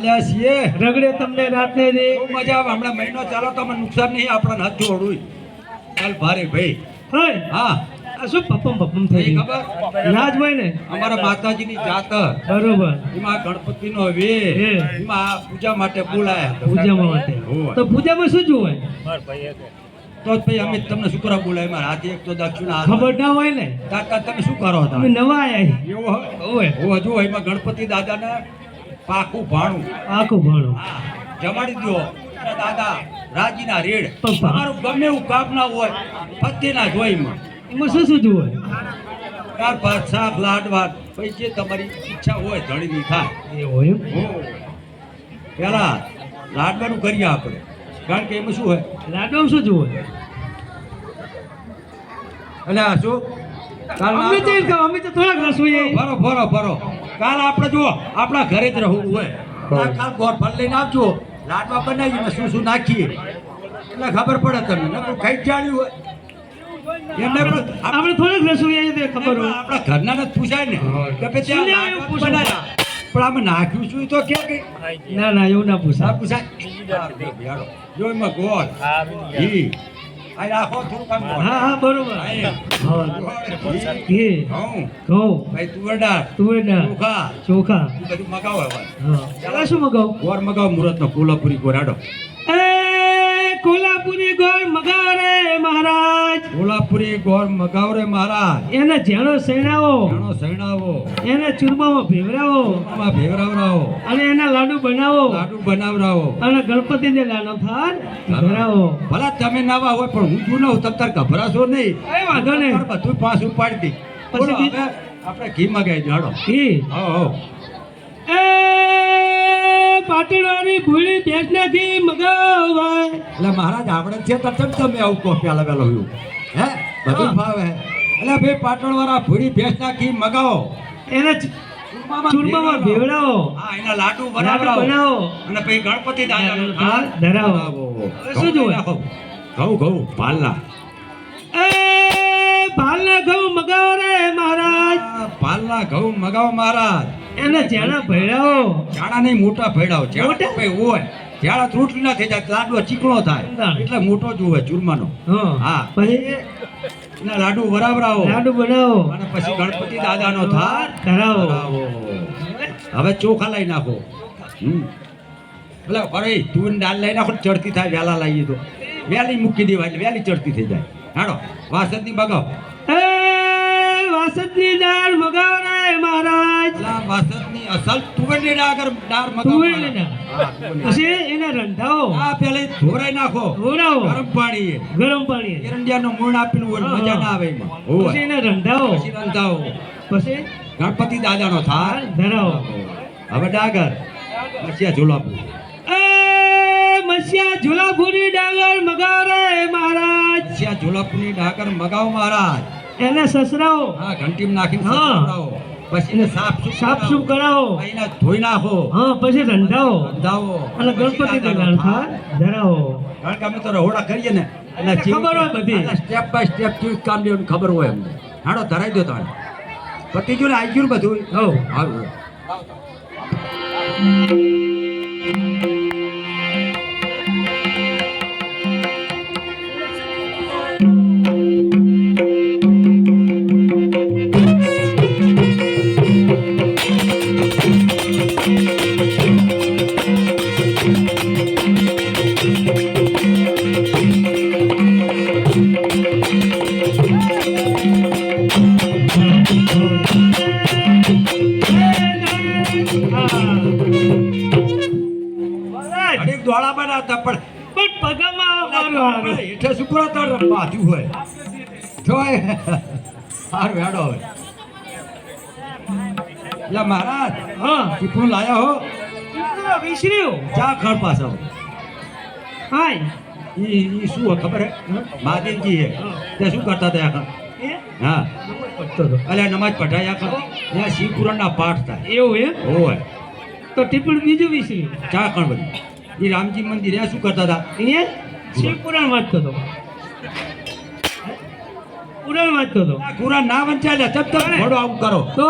ઈ માલ્યા છીએ. રગડે તમને રાતને રે. મજા આવે. હમણાં મહિનો ચાલો તો મને નુકસાન નહીં આપણા હાથ જોડું ચાલ ભારે ભાઈ. હોય. હા. આ શું પપ્પમ પપ્પમ થઈ ખબર? રાજભાઈ ને? અમારા માતાજીની બરોબર. એમાં હે. એમાં પૂજા માટે બોલાયા માટે. તો પૂજામાં શું જોવાય તો જ ભાઈ અમે તમને શું કરવા બોલાય? મારા હાથે એક તો દક્ષિણા ખબર ના હોય ને? કાકા તમે શું કરો અમે નવા આયા એવું હોય? હોય હજુ એમાં ગણપતિ દાદાને પાકું ભાણું. પાકું ભાણું. જમાડી દો. દાદા રાજીના રેડ. તમારું ગમે એવું કામ ના હોય ફતેના જોઈમાં. એમાં શું શું જોવે? ચાર પાંચ શાક લાડવા પછી જે તમારી ઈચ્છા હોય ધણીની થાય. એ હોય. પેલા લાડવાનું કરીએ આપણે. કારણ કે એમાં શું હોય? લાડવામાં શું જોવે? એટલે આ શું અમે તો થોડાક રસોઈ ફરો ફરો ફરો. કાલ આપણે જો આપણા ઘરે જ રહવું હોય કાલ ગોળ ફળ લઈને આવજો. લાડવા બનાવીને શું શું નાખીએ. એટલે ખબર પડે તમને. નકરું ખાઈ જ જાણ્યું હોય. આપણે થોડાક રસોઈ આવીએ ખબર હોય. આપણા ઘરના ને પૂછાય ને. કે પૂછો? બનાવ્યા. પણ આમાં નાખ્યું છું એ તો કે ના ના એવું ના પૂછાય. પૂછાય. જો જો એમાં ગોળ ઘી હા હા બરોબર. ઘી ઘઉં, દાળ, તુવેરના ચોખા. ચોખા. બધું મગાવો હવે. શું મગાવું? ગોળ મગાવો કોલ્હાપુરી ગોરાડો એ કોલ્હાપુરી ગોળ મગાવ. કોલ્હાપુરી ગોર મગાવરે મારા એને જેણો સૈણાવો જેણો સૈણાવો એને ચૂરમામાં ભેવરાવો. આમાં ભેવરાવરાવો. અને એના લાડુ બનાવો. લાડુ બનાવરાવો. અને ગણપતિને લાડો થાર ધરાવો ભલા તમે નાવા હોય પણ હું જૂનો તમ તાર ગભરાશો નહીં. એ વાંધો નહીં. બધું પાસ ઉપાડી દી પછી આપણે ઘી મગાવી જાડો ઘી? હો હો. પાટણવાળી ભૂલી બેસનાથી મગાવાય. એટલે મહારાજ આપણે છે તમે આવું કોફી એવું હે? બધું ભાવે. એટલે ભાઈ પાટણ વાળા ભૂડી ભેંસ નાખી મગાવો. એને ચૂરમામાં ભેવરાવો હા એના લાડુ બનાવો. અને પછી ગણપતિ થાળ ધરાવો. શું જોવે? ઘઉં ઘઉં પાલના એ ભાલના ઘઉં મગાવો રે મહારાજ. પાલના ઘઉં મગાવો મહારાજ. એને ઝેણા ભેળાવો. જાડા નહીં મોટા ફેડાવો મોટા? ભાઈ હોય. જાડા ત્રુટલી ના થઈ જાય લાડવો ચીકણો થાય. એટલે મોટો જ હોય ચૂરમાનો. હા. પછી ના લાડુ બરાબરાવો લાડુ બનાવો. અને પછી ગણપતિ દાદાનો થાર ધરાવો. હવે ચોખા લઈ નાખો. હમ. એટલે અરે તું દાળ લઈ નાખો ચડતી થાય વહેલા લાવીએ તો. વહેલી મૂકી દેવાય એટલે વહેલી ચડતી થઈ જાય. હાડો. વાસંતી બગાવ વાસદની દાળ મગાવ રે મહારાજ વાસંતની અસલ તુવેરની દાળ મગાવ હા. પછી એને રંધાવો. આ પેલે ધોરાઈ નાખો. ધોરાવો. ગરમ પાણી ગરમ પાણી એરંડિયાનો મૂળ આપીને હોય મજા ના આવે એમાં. પછી એને રંધાવો. પછી રંધાવો. પછી? ગણપતિ દાદાનો થાળ ધરાવો. હવે ડાગર. મસિયા ઝોલાપુર. એ મસિયા ઝુલાપુરી ડાંગર મગાવો મહારાજ. મસિયા આ ઝોલાપુરની ડાગર મગાવો મહારાજ. એને સસરાવો. હા ઘંટીમાં નાખીને હા. પછી એને સાફ સૂફ સાફ કરાવો. એને ધોઈ નાખો. હા પછી રંધાવો રંધાવો. અને ગણપતિ. થાળ. ધરાવો. કારણ કે અમે તો રહોડા કરીએ ને. એટલે ખબર હોય બધી. સ્ટેપ બાય સ્ટેપ કેવું કામ લેવાનું ખબર હોય અમને. હાડો ધરાઈ દો તાણે. પતિ જો ને આવી. ગયું બધું હવ હારું. મહારાજ, ઘડીક દોડા બનાવતા પણ પણ પગામાં મારું આવે. એટલે શું કરો બાજુ હોય. જોય હાર વેડો હોય એટલે મહારાજ હા. ટીપણું લાયા હો. વિસર્યો. ચા ખડ પાછો હાય. ઈ ઈ શું હોય ખબર હે? મહાદેવજી હે. તે શું કરતા હતા આખા? હા. અલ્યા નમાજ પઢાયા આખા? ત્યાં શિવપુરાણના પાઠ થાય. એવું એ હોય. તો ટીપણ બીજું વિસર્યું. ચા કણ બધી. એ રામજી મંદિર એ શું કરતા હતા? અહીંયા શિવ પુરાણ વાંચતો હતો. પુરાણ વાંચતો હતો. કુરાન ના વંચાયેલા તબ ઘોડો આવું કરો. તો